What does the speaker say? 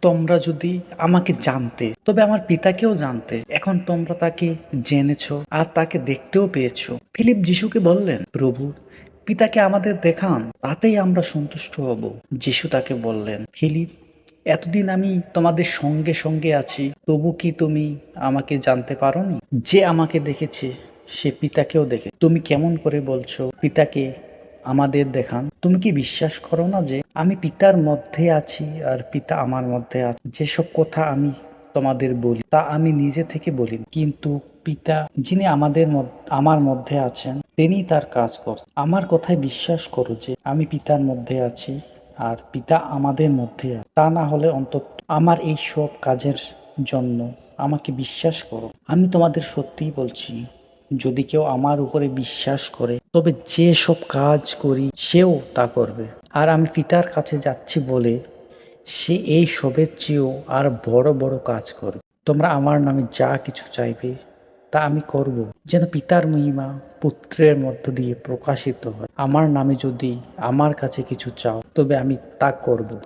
তোমরা যদি আমাকে জানতে, তবে আমার পিতাকেও জানতে, এখন তোমরা তাকে জেনেছো আর তাকে দেখতেও পেয়েছ। ফিলিপ যিশুকে বললেন, প্রভু, পিতাকে আমাদের দেখান, তাতেই আমরা সন্তুষ্ট হব। যিশু তাকে বললেন, ফিলিপ, এতদিন আমি তোমাদের সঙ্গে সঙ্গে আছি, তবু কি তুমি আমাকে জানতে পারোনি? যে আমাকে দেখেছে, সে পিতাকেও দেখে। তুমি কেমন করে বলছো, পিতাকে আমাদের দেখান। তুমি কি বিশ্বাস করো না যে আমি পিতার মধ্যে আছি আর পিতা আমার মধ্যে আছে? যেসব কথা আমি তোমাদের বলি, তা আমি নিজে থেকে বলি। কিন্তু পিতা যিনি আমাদের আমার মধ্যে আছেন, তিনি তার কাজ করছেন। আমার কথায় বিশ্বাস করো যে আমি পিতার মধ্যে আছি আর পিতা আমাদের মধ্যে আছে। তা না হলে অন্তত আমার এই সব কাজের জন্য আমাকে বিশ্বাস করো। আমি তোমাদের সত্যিই বলছি যদি কেউ আমার উপরে বিশ্বাস করে, তবে যে সব কাজ করি, সেও তা করবে। আর আমি পিতার কাছে যাচ্ছি বলে, সে এই সবের চেয়েও আর বড় বড় কাজ করবে। তোমরা আমার নামে যা কিছু চাইবে, তা আমি করব, যেন পিতার মহিমা পুত্রের মধ্য দিয়ে প্রকাশিত হয়। আমার নামে যদি আমার কাছে কিছু চাও, তবে আমি তা করব।